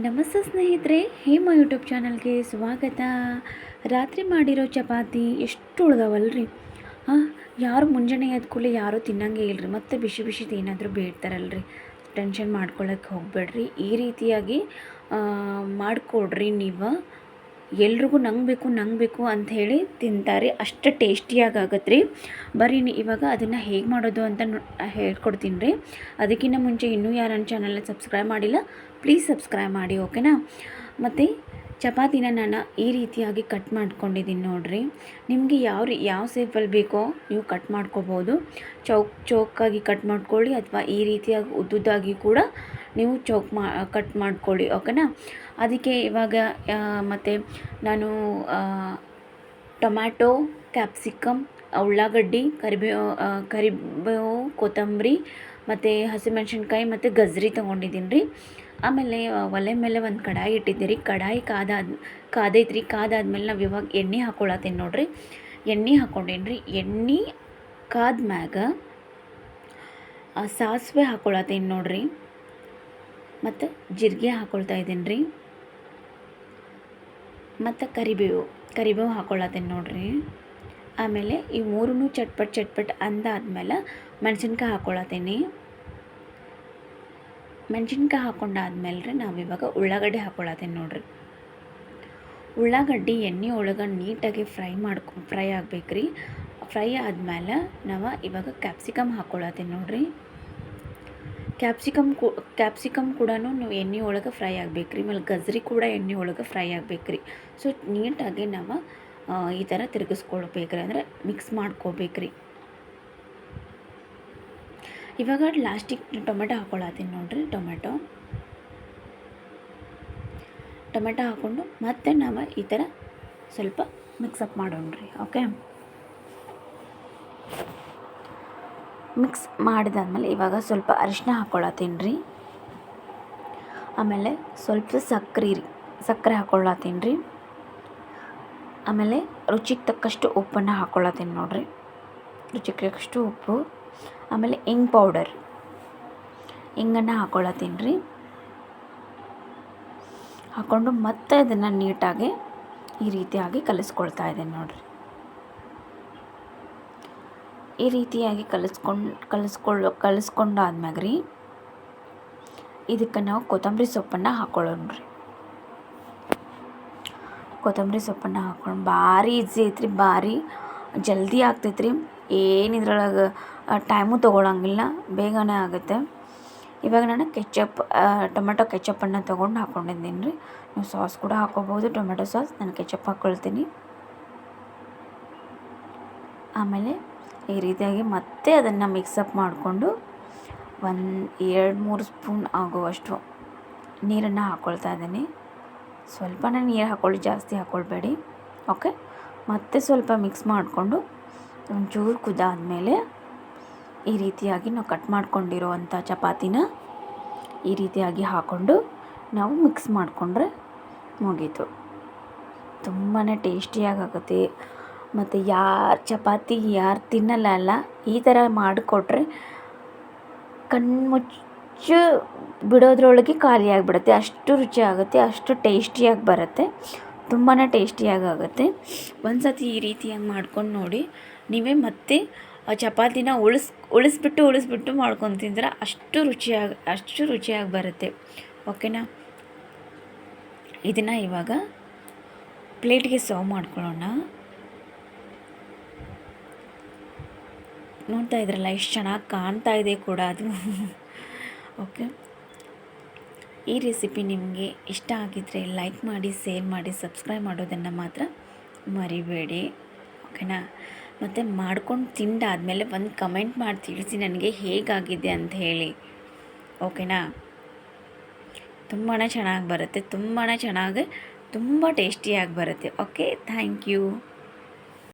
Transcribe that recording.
ನಮಸ್ತೆ ಸ್ನೇಹಿತರೆ, ಹೇಮ ಯೂಟ್ಯೂಬ್ ಚಾನಲ್ಗೆ ಸ್ವಾಗತ. ರಾತ್ರಿ ಮಾಡಿರೋ ಚಪಾತಿ ಎಷ್ಟು ಉಳ್ದವಲ್ರಿ? ಹಾಂ ಯಾರು ಮುಂಜಾನೆ ಎದ್ದ ಕೂಡಲೇ ಯಾರೂ ತಿನ್ನಂಗೆ ಇಲ್ಲರಿ ಮತ್ತೆ ಬಿಸಿ ಬಿಸಿದು ಏನಾದರೂ ಬೇಡ್ತಾರಲ್ರಿ. ಟೆನ್ಷನ್ ಮಾಡ್ಕೊಳ್ಳೋಕ್ಕೆ ಹೋಗಬೇಡ್ರಿ. ಈ ರೀತಿಯಾಗಿ ಮಾಡಿಕೊಡ್ರಿ ನೀವು. ಎಲ್ರಿಗೂ ನಂಗೆ ಬೇಕು ನಂಗೆ ಬೇಕು ಅಂಥೇಳಿ ತಿಂತಾರೆ. ಅಷ್ಟು ಟೇಸ್ಟಿಯಾಗಿ ಆಗತ್ತೆ ರೀ ಬರೀ ನೀ ಇವಾಗ ಅದನ್ನು ಹೇಗೆ ಮಾಡೋದು ಅಂತ ಹೇಳ್ಕೊಡ್ತೀನಿ ರೀ. ಅದಕ್ಕಿಂತ ಮುಂಚೆ ಇನ್ನೂ ಯಾರು ನನ್ನ ಚಾನಲ್ನ ಸಬ್ಸ್ಕ್ರೈಬ್ ಮಾಡಿಲ್ಲ ಪ್ಲೀಸ್ ಸಬ್ಸ್ಕ್ರೈಬ್ ಮಾಡಿ ಓಕೆನಾ ಮತ್ತು ಚಪಾತಿನ ನಾನು ಈ ರೀತಿಯಾಗಿ ಕಟ್ ಮಾಡ್ಕೊಂಡಿದ್ದೀನಿ ನೋಡಿರಿ. ನಿಮಗೆ ಯಾವ ರೀ, ಯಾವ ಸೇಫಲ್ಲಿ ಬೇಕೋ ನೀವು ಕಟ್ ಮಾಡ್ಕೋಬೋದು. ಚೌಕ್, ಚೌಕಾಗಿ ಕಟ್ ಮಾಡ್ಕೊಳ್ಳಿ ಅಥವಾ ಈ ರೀತಿಯಾಗಿ ಉದ್ದುದ್ದಾಗಿ ಕೂಡ ನೀವು ಚೌಕ್ ಮಾ ಕಟ್ ಮಾಡ್ಕೊಳ್ಳಿ ಓಕೆನಾ ಅದಕ್ಕೆ ಇವಾಗ ಮತ್ತು ನಾನು ಟೊಮ್ಯಾಟೊ, ಕ್ಯಾಪ್ಸಿಕಮ್, ಉಳ್ಳಾಗಡ್ಡಿ ಕರಿಬೇವು ಕರಿಬೇವು, ಕೊತ್ತಂಬರಿ, ಮತ್ತು ಹಸಿಮೆಣಸಿನ್ಕಾಯಿ ಮತ್ತು ಗಜ್ರಿ ತೊಗೊಂಡಿದ್ದೀನಿ ರೀ. ಆಮೇಲೆ ಒಲೆ ಮೇಲೆ ಒಂದು ಕಡಾಯಿ ಇಟ್ಟಿದ್ದೆ ರೀ ಕಡಾಯಿ ಕಾದಾದ ಕಾದೈತೆ ರೀ ಕಾದಾದ್ಮೇಲೆ ನಾವು ಇವಾಗ ಎಣ್ಣೆ ಹಾಕ್ಕೊಳತ್ತೀನಿ ನೋಡಿರಿ. ಎಣ್ಣೆ ಹಾಕ್ಕೊಂಡೇನಿ ರೀ ಎಣ್ಣೆ ಕಾದ್ಮ್ಯಾಗ ಸಾಸಿವೆ ಹಾಕ್ಕೊಳತ್ತೀನಿ ನೋಡಿರಿ. ಮತ್ತು ಜೀರಿಗೆ ಹಾಕ್ಕೊಳ್ತಾ ಇದ್ದೀನಿ ರೀ ಮತ್ತು ಕರಿಬೇವು ಕರಿಬೇವು ಹಾಕ್ಕೊಳತ್ತೀನಿ ನೋಡಿರಿ. ಆಮೇಲೆ ಈ ಮೂರೂ ಚಟ್ಪಟ್ ಚಟ್ಪಟ್ ಅಂದಾದ್ಮೇಲೆ ಮೆಣಸಿನ್ಕಾಯಿ ಹಾಕ್ಕೊಳತ್ತೀನಿ ಮೆಣಸಿನ್ಕಾಯಿ ನಾವು ಇವಾಗ ಉಳ್ಳಾಗಡ್ಡಿ ಹಾಕ್ಕೊಳತ್ತೀನಿ ನೋಡಿರಿ. ಉಳ್ಳಾಗಡ್ಡಿ ಎಣ್ಣೆ ಒಳಗೆ ನೀಟಾಗಿ ಫ್ರೈ ಮಾಡ್ಕೊ, ಫ್ರೈ ಆಗ್ಬೇಕು ರೀ ಫ್ರೈ ಆದಮೇಲೆ ನಾವು ಇವಾಗ ಕ್ಯಾಪ್ಸಿಕಮ್ ಹಾಕ್ಕೊಳತ್ತೀನಿ ನೋಡಿರಿ. ಕ್ಯಾಪ್ಸಿಕಮ್ ಕು ಕ್ಯಾಪ್ಸಿಕಮ್ ಕೂಡ ನಾವು ಎಣ್ಣೆ ಒಳಗೆ ಫ್ರೈ ಆಗ್ಬೇಕು ರೀ ಆಮೇಲೆ ಗಜ್ರಿ ಕೂಡ ಎಣ್ಣೆ ಒಳಗೆ ಫ್ರೈ ಆಗ್ಬೇಕು ರೀ ಸೊ ನೀಟಾಗಿ ನಾವು ಈ ಥರ ತಿರುಗಿಸ್ಕೊಳ್ಬೇಕ್ರಿ. ಅಂದರೆ ಮಿಕ್ಸ್ ಮಾಡ್ಕೋಬೇಕು ರೀ ಇವಾಗ ಲಾಸ್ಟಿಗೆ ಟೊಮೆಟೊ ಹಾಕ್ಕೊಳತ್ತೀನಿ ನೋಡಿರಿ, ಟೊಮೆಟೊ. ಟೊಮೆಟೊ ಹಾಕ್ಕೊಂಡು ಮತ್ತೆ ನಾವು ಈ ಥರ ಸ್ವಲ್ಪ ಮಿಕ್ಸಪ್ ಮಾಡೋಣ್ರಿ ಓಕೆ ಮಿಕ್ಸ್ ಮಾಡಿದಾದ್ಮೇಲೆ ಇವಾಗ ಸ್ವಲ್ಪ ಅರಿಶಿನ ಹಾಕ್ಕೊಳತ್ತೀನಿ ರೀ. ಆಮೇಲೆ ಸ್ವಲ್ಪ ಸಕ್ಕರೆ ರೀ ಸಕ್ಕರೆ ಹಾಕ್ಕೊಳತ್ತೀನಿ ರೀ. ಆಮೇಲೆ ರುಚಿಗೆ ತಕ್ಕಷ್ಟು ಉಪ್ಪನ್ನು ಹಾಕ್ಕೊಳತ್ತೀನಿ ನೋಡಿರಿ. ರುಚಿಗೆ ತಕ್ಕಷ್ಟು ಉಪ್ಪು. ಆಮೇಲೆ ಇಂಗ್ ಪೌಡರ್ ಇಂಗನ್ನು ಹಾಕ್ಕೊಳತ್ತೀನಿ ರೀ. ಹಾಕ್ಕೊಂಡು ಮತ್ತೆ ಅದನ್ನು ನೀಟಾಗಿ ಈ ರೀತಿಯಾಗಿ ಕಲಿಸ್ಕೊಳ್ತಾ ಇದ್ದೀನಿ ನೋಡಿರಿ. ಈ ರೀತಿಯಾಗಿ ಕಲಿಸ್ಕೊಂಡು ಕಲಿಸ್ಕೊಳ್ಳೋ ಕಲಿಸ್ಕೊಂಡಾದ್ಮ್ಯಾಗ ರೀ ಇದಕ್ಕೆ ನಾವು ಕೊತ್ತಂಬರಿ ಸೊಪ್ಪನ್ನು ಹಾಕ್ಕೊಳ್ಳೋಣ ರೀ. ಕೊತ್ತಂಬರಿ ಸೊಪ್ಪನ್ನು ಹಾಕ್ಕೊಂಡು ಭಾರಿ ಈಸಿ ಐತ್ರಿ, ಭಾರಿ ಜಲ್ದಿ ಆಗ್ತೈತ್ರಿ. ರೀ ಏನು ಇದ್ರೊಳಗೆ ಟೈಮು ತೊಗೊಳಂಗಿಲ್ಲ. ಬೇಗನೆ ಆಗುತ್ತೆ. ಇವಾಗ ನಾನು ಕೆಚಪ್ ಟೊಮೆಟೊ ಕೆಚಪ್ಪನ್ನು ತೊಗೊಂಡು ಹಾಕ್ಕೊಂಡಿದ್ದೀನಿ ರೀ. ನೀವು ಸಾಸ್ ಕೂಡ ಹಾಕ್ಕೋಬೋದು ಟೊಮೆಟೊ ಸಾಸ್ ನಾನು ಕೆಚಪ್ ಹಾಕ್ಕೊಳ್ತೀನಿ ಆಮೇಲೆ ಈ ರೀತಿಯಾಗಿ ಮತ್ತೆ ಅದನ್ನು ಮಿಕ್ಸಪ್ ಮಾಡಿಕೊಂಡು ಒಂದು ಎರಡು ಮೂರು ಸ್ಪೂನ್ ಆಗುವಷ್ಟು ನೀರನ್ನು ಹಾಕ್ಕೊಳ್ತಾ ಇದ್ದೀನಿ. ಸ್ವಲ್ಪನೇ ನೀರು ಹಾಕ್ಕೊಳ್ಳಿ ಜಾಸ್ತಿ ಹಾಕ್ಕೊಳ್ಬೇಡಿ ಓಕೆ ಮತ್ತೆ ಸ್ವಲ್ಪ ಮಿಕ್ಸ್ ಮಾಡಿಕೊಂಡು ಒಂಚೂರು ಕುದಾದ್ಮೇಲೆ ಈ ರೀತಿಯಾಗಿ ನಾವು ಕಟ್ ಮಾಡ್ಕೊಂಡಿರೋವಂಥ ಚಪಾತಿನ ಈ ರೀತಿಯಾಗಿ ಹಾಕ್ಕೊಂಡು ನಾವು ಮಿಕ್ಸ್ ಮಾಡಿಕೊಂಡ್ರೆ ಮುಗೀತು. ತುಂಬಾ ಟೇಸ್ಟಿಯಾಗಿ ಆಗುತ್ತೆ ಮತ್ತು ಯಾರು ಚಪಾತಿ ಯಾರು ತಿನ್ನಲ್ಲ ಈ ಥರ ಮಾಡಿಕೊಟ್ರೆ ಕಣ್ಮುಚ್ಚು ಬಿಡೋದ್ರೊಳಗೆ ಖಾಲಿಯಾಗಿಬಿಡುತ್ತೆ. ಅಷ್ಟು ರುಚಿಯಾಗುತ್ತೆ, ಅಷ್ಟು ಟೇಸ್ಟಿಯಾಗಿ ಬರುತ್ತೆ. ತುಂಬಾ ಟೇಸ್ಟಿಯಾಗಿ ಆಗುತ್ತೆ ಒಂದು ಸತಿ ಈ ರೀತಿಯಾಗಿ ಮಾಡ್ಕೊಂಡು ನೋಡಿ, ನೀವೇ ಮತ್ತೆ ಚಪಾತಿನ ಉಳಿಸ್, ಉಳಿಸ್ಬಿಟ್ಟು ಉಳಿಸ್ಬಿಟ್ಟು ಮಾಡ್ಕೊಂಡು ತಿಂದ್ರೆ ಅಷ್ಟು ರುಚಿಯಾಗಿ ಅಷ್ಟು ರುಚಿಯಾಗಿ ಬರುತ್ತೆ. ಓಕೆನಾ? ಇದನ್ನು ಇವಾಗ ಪ್ಲೇಟ್ಗೆ ಸರ್ವ್ ಮಾಡ್ಕೊಳ್ಳೋಣ. ನೋಡ್ತಾ ಇದ್ರಲ್ಲ ಎಷ್ಟು ಚೆನ್ನಾಗಿ ಕಾಣ್ತಾ ಇದೆ ಕೂಡ ಅದು. ಓಕೆ? ಈ ರೆಸಿಪಿ ನಿಮಗೆ ಇಷ್ಟ ಆಗಿದ್ದರೆ ಲೈಕ್ ಮಾಡಿ ಸೇರ್ ಮಾಡಿ, ಸಬ್ಸ್ಕ್ರೈಬ್ ಮಾಡೋದನ್ನು ಮಾತ್ರ ಮರಿಬೇಡಿ. ಓಕೆನಾ? ಮತ್ತು ಮಾಡ್ಕೊಂಡು ತಿಂದಾದಮೇಲೆ ಒಂದು ಕಮೆಂಟ್ ಮಾಡಿ ತಿಳಿಸಿ ನನಗೆ ಹೇಗಾಗಿದೆ ಅಂತ ಹೇಳಿ. ಓಕೆನಾ? ತುಂಬಾ ಚೆನ್ನಾಗಿ ಬರುತ್ತೆ ತುಂಬಾ ಚೆನ್ನಾಗಿ, ತುಂಬ ಟೇಸ್ಟಿಯಾಗಿ ಬರುತ್ತೆ. Okay, thank you.